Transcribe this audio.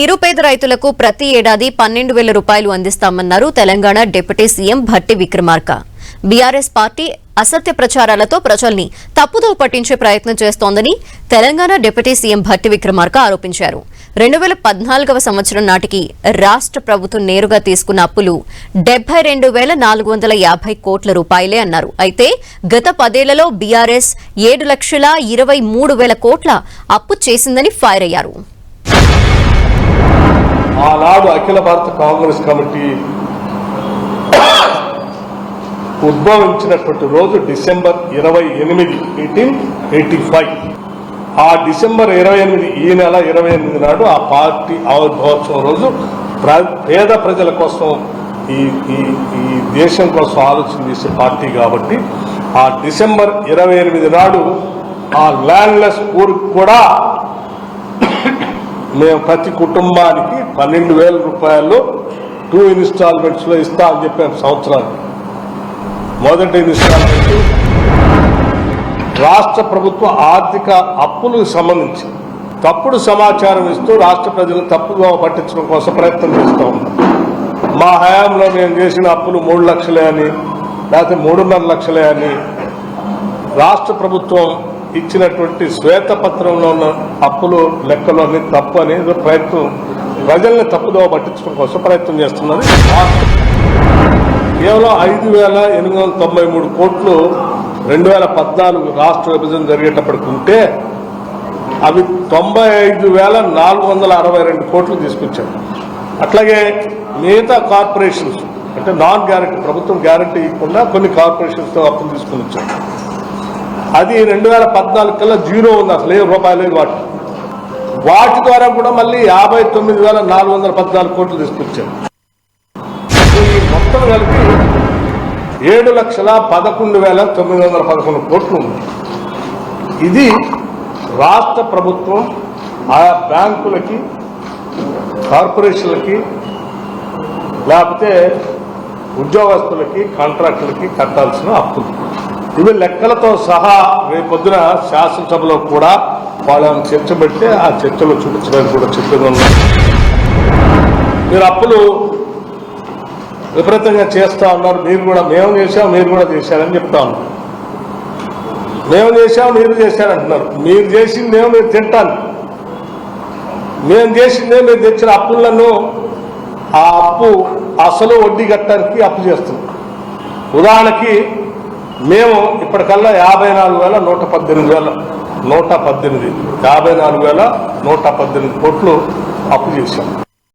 నిరుపేద రైతులకు ప్రతి ఏడాది పన్నెండు వేల రూపాయలు అందిస్తామన్నారు Telangana deputy CM Bhatti Vikramarka. BRS party అసత్య ప్రచారాలతో ప్రజల్ని తప్పుదో పట్టించే ప్రయత్నం చేస్తోందని తెలంగాణ డిప్యూటీ సీఎం భట్టి విక్రమార్క ఆరోపించారు. రెండు వేల పద్నాలుగవ సంవత్సరం నాటికి రాష్ట్ర ప్రభుత్వం నేరుగా తీసుకున్న అప్పులు డెబ్బై రెండు వేల నాలుగు వందల యాభై కోట్ల రూపాయలే అన్నారు. అయితే గత పదేళ్ళలో బీఆర్ఎస్ ఏడు లక్షల ఇరవై మూడు వేల కోట్ల అప్పు చేసిందని ఫైర్ అయ్యారు. ఆనాడు అఖిల భారత కాంగ్రెస్ కమిటీ ఉద్భవించినటువంటి రోజు డిసెంబర్ ఇరవై ఎనిమిది ఎయిటీన్ ఎయిటీ ఫైవ్ ఆ డిసెంబర్ ఇరవై ఎనిమిది ఈ నెల ఇరవై ఎనిమిది నాడు ఆ పార్టీ ఆవిర్భావోత్సవం రోజు ప్ర- పేద ప్రజల కోసం ఈ ఈ ఈ దేశం కోసం ఆలోచన చేసే పార్టీ కాబట్టి ఆ డిసెంబర్ ఇరవై ఎనిమిది నాడు ఆ ల్యాండ్లెస్ ఊరికి కూడా మేము ప్రతి కుటుంబానికి పన్నెండు వేల రూపాయలు టూ ఇన్స్టాల్మెంట్స్లో ఇస్తా అని చెప్పాము సంవత్సరానికి. మొదటి ఇన్స్టాల్మెంట్ రాష్ట్ర ప్రభుత్వ ఆర్థిక అప్పులకు సంబంధించి తప్పుడు సమాచారం ఇస్తూ రాష్ట్ర ప్రజలు తప్పుగా పట్టించడం కోసం ప్రయత్నం చేస్తూ ఉన్నాం మా హయాంలో మేము చేసిన అప్పులు మూడు లక్షలే అని లేకపోతే మూడున్నర లక్షలే అని రాష్ట్ర ప్రభుత్వం ఇచ్చినటువంటి శ్వేతపత్రంలో ఉన్న అప్పులు లెక్కలోని అన్ని తప్పు అనేది ప్రయత్నం ప్రజల్ని తప్పుదోవ పట్టించడం కోసం ప్రయత్నం చేస్తున్నది. కేవలం ఐదు వేల ఎనిమిది వందల తొంభై మూడు కోట్లు రెండు వేల పద్నాలుగు రాష్ట్ర విభజన జరిగేటప్పటికి ఉంటే అవి తొంభై ఐదు వేల నాలుగు వందల అరవై రెండు కోట్లు తీసుకొచ్చారు. అట్లాగే మిగతా కార్పొరేషన్స్ అంటే నాన్ గ్యారంటీ ప్రభుత్వం గ్యారంటీ ఇవ్వకుండా కొన్ని కార్పొరేషన్స్తో అప్పులు తీసుకుని వచ్చారు అది రెండు వేల పద్నాలుగు కల్లా జీరో ఉంది అసలు ఏ రూపాయలు లేదు వాటి వాటి ద్వారా కూడా మళ్ళీ యాభై తొమ్మిది వేల నాలుగు వందల పద్నాలుగు కోట్లు తీసుకొచ్చారు. ఈ మొత్తం కలిపి ఏడు లక్షల పదకొండు వేల తొమ్మిది వందల పదకొండు కోట్లు ఉంది. ఇది రాష్ట్ర ప్రభుత్వం ఆయా బ్యాంకులకి కార్పొరేషన్లకి లేకపోతే ఉద్యోగస్తులకి కాంట్రాక్టులకి కట్టాల్సిన అప్పులు ఇవి లెక్కలతో సహా రేపొద్దున శాసనసభలో కూడా వాళ్ళని చర్చ పెడితే ఆ చర్చలో చూపించడానికి కూడా చెప్పేది మీరు అప్పులు విపరీతంగా చేస్తా ఉన్నారు మీరు కూడా మేము చేసాం మీరు కూడా చేశారని చెప్తా ఉన్నారు. మేము చేసాం మీరు చేశారంటున్నారు మీరు చేసిందేమో మీరు తింటాను. మేము చేసిందే మీరు తెచ్చిన అప్పులను ఆ అప్పు అసలు వడ్డీ కట్టడానికి అప్పు చేస్తున్నాం. ఉదాహరణకి మేము ఇప్పటికల్లా యాభై నాలుగు వేల నూట పద్దెనిమిది వేల నూట పద్దెనిమిది యాభై నాలుగు వేల నూట పద్దెనిమిది కోట్లు అప్పు చేశాం.